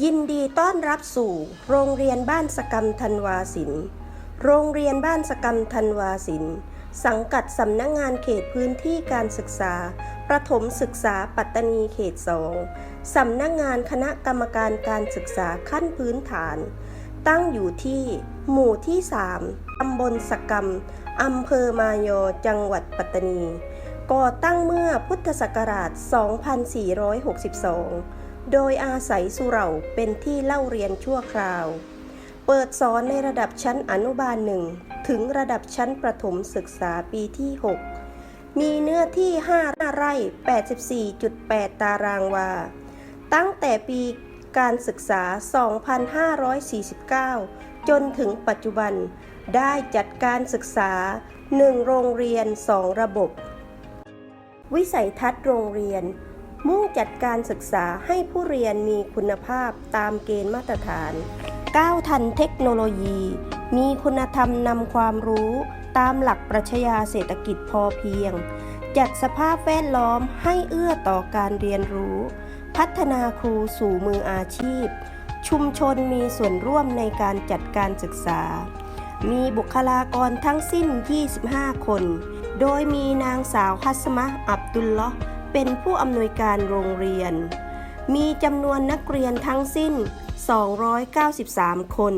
ยินดีต้อนรับสู่ โรงเรียนบ้านสกรรมธันวาสิน โรงเรียนบ้านสกรรมธันวาสิน สังกัดสำนักงงานเขตพื้นที่การศึกษา ประถมศึกษาปัตตานีเขตสองสำนักงงานคณะกรรมการการศึกษาขั้นพื้นฐาน ตั้งอยู่ที่ หมู่ที่ 3 ตำบลสกรรมอำเภอมายอจังหวัดปัตตานี ก่อตั้งเมื่อพุทธศักราช 2462 โดยอาศัยสุเหร่าเป็นที่เล่าเรียนชั่วคราว เปิดสอนในระดับชั้นอนุบาลหนึ่งถึงระดับชั้นประถมศึกษาปีที่ 6 มีเนื้อที่ 5 ไร่ 84.8 ตารางวา ตั้งแต่ปีการศึกษา 2549 จนถึงปัจจุบัน ได้จัดการศึกษา 1 โรงเรียน 2 ระบบ วิสัยทัศน์โรงเรียน มุ่งจัดการศึกษาให้ผู้เรียนมีคุณภาพตามเกณฑ์มาตรฐาน ก้าวทันเทคโนโลยี มีคุณธรรมนำความรู้ตามหลักปรัชญาเศรษฐกิจพอเพียง จัดสภาพแวดล้อมให้เอื้อต่อการเรียนรู้ พัฒนาครูสู่มืออาชีพ ชุมชนมีส่วนร่วมในการจัดการศึกษา มีบุคลากรทั้งสิ้น 25 คน โดยมีนางสาวฮัสมะอับดุลลาะห์ เป็นผู้อำนวยการโรงเรียน มีจำนวนนักเรียนทั้งสิ้น 293 คน